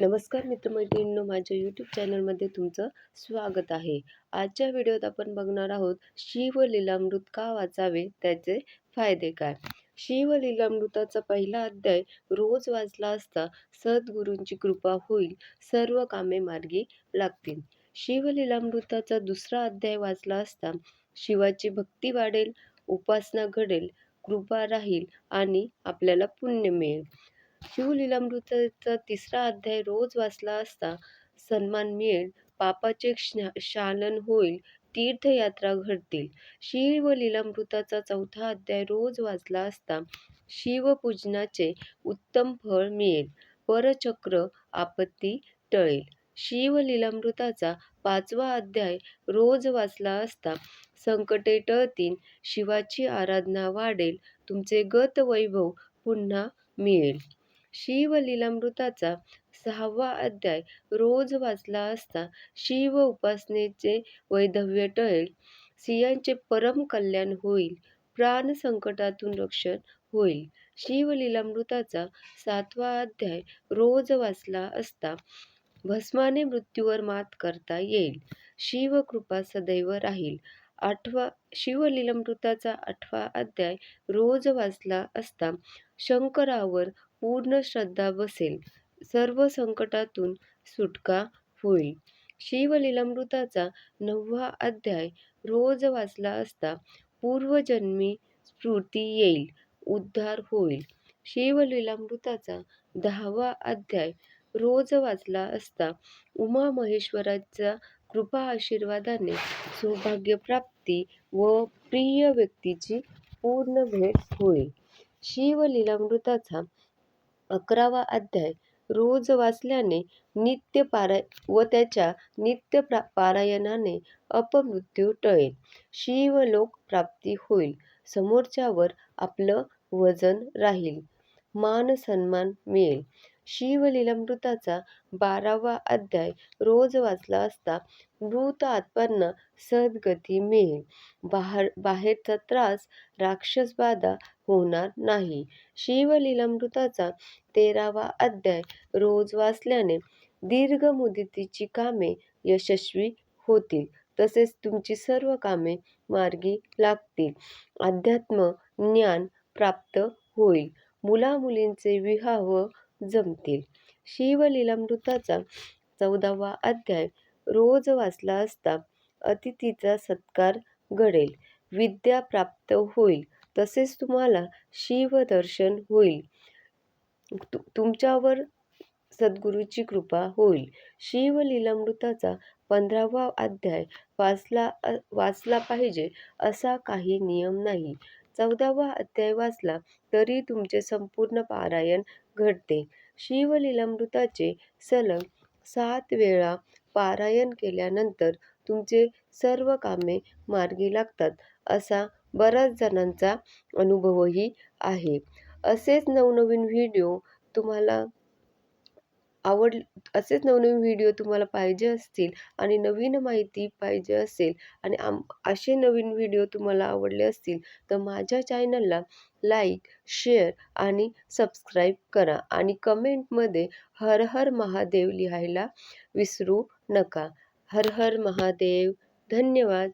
नमस्कार मित्रमैत्रिणींनो माझ्या यूट्यूब चॅनलमध्ये तुमचं स्वागत आहे. आजच्या व्हिडिओत आपण बघणार आहोत शिवलीलामृत का वाचावे त्याचे फायदे काय? शिवलीलामृताचा पहिला अध्याय रोज वाचला असता सद्गुरूंची कृपा होईल सर्व कामे मार्गी लागतील. शिवलीलामृताचा दुसरा अध्याय वाचला असता शिवाची भक्ती वाढेल उपासना घडेल कृपा राहील आणि आपल्याला पुण्य मिळेल. शिवलीलामृताचा तिसरा अध्याय रोज वाचला असता सन्मान मिळेल. पापाचे शालन होईल. तीर्थयात्रा घडतील. शिव लीलामृताचा चौथा अध्याय रोज वाचला असता शिवपूजनाचे उत्तम फळ मिळेल. परचक्र आपत्ती टळेल. शिवलीलामृताचा पाचवा अध्याय रोज वाचला असता संकटे टळतील. शिवाची आराधना वाढेल. तुमचे गत वैभव पुन्हा मिळेल. शिवलीलामृताचा सहावा अध्याय रोज वाचला असता शिव उपासनेचे वैधव्य टळेल. सियांचे परम कल्याण होईल. प्राण संकटातून रक्षण होईल. शिवलीलामृताचा सातवा अध्याय रोज वाचला असता भस्माने मृत्यूवर मात करता येईल. शिवकृपा सदैव राहील. आठवा शिवलीलामृताचा आठवा अध्याय रोज वाचला असता शंकरावर पूर्ण श्रद्धा बसेल. सर्व संकटातून सुटका होईल. शिवलीलामृताचा नववा अध्याय रोज वाचला असता पूर्वजन्मी स्फूर्ती येईल उद्धार होईल. शिवलीलामृताचा दहावा अध्याय रोज वाचला असता उमा महेश्वराचा कृपा आशीर्वादाने सौभाग्यप्राप्ती व प्रिय व्यक्तीची पूर्ण भेट होईल. शिवलीलामृताचा अकरावा अध्याय. रोज वाचल्याने नित्य पाराय व त्याच्या नित्य प्रा पारायणाने अपमृत्यू टळेल. शिवलोक प्राप्ती होईल. समोरच्यावर आपलं वजन राहील. मान सन्मान मिळेल. शिवलीलामृताचा बारावा अध्याय. रोज वाचला असता मृत आत्मांना सद्गती मिळेल. बाहेर बाहेरचा त्रास राक्षसबाधा होणार नाही. शिवलीलामृताचा तेरावा अध्याय रोज वाचल्याने दीर्घ मुदतीची कामे यशस्वी होतील. तसेच तुमची सर्व कामे मार्गी लागतील. अध्यात्म ज्ञान प्राप्त होईल. मुलामुलींचे विवाह जमतील. शिवलीलामृताचा चौदावा अध्याय रोज वाचला असता अतिथीचा सत्कार घडेल. विद्या प्राप्त होईल. तसेच तुम्हाला शिवदर्शन होईल. तु तुमच्यावर सद्गुरूची कृपा होईल. शिवलीलामृताचा पंधरावा अध्याय वाचला वाचला पाहिजे असा काही नियम नाही. चौदावा अध्याय वाचला तरी तुमचे संपूर्ण पारायण घडते. शिवलीलामृताचे सलग सात वेळा पारायण केल्यानंतर तुमचे सर्व कामे मार्गी लागतात असा बऱ्याच जणांचा अनुभवही आहे. असेच नवनवीन व्हिडिओ तुम्हाला आवड असेच नवनवीन व्हिडिओ तुम्हाला पाहिजे असतील आणि नवीन माहिती पाहिजे असेल आणि आम असे नवीन व्हिडिओ तुम्हाला आवडले असतील तर माझ्या चॅनलला लाईक शेअर आणि सबस्क्राईब करा आणि कमेंटमध्ये हर हर महादेव लिहायला विसरू नका. हर हर महादेव धन्यवाद.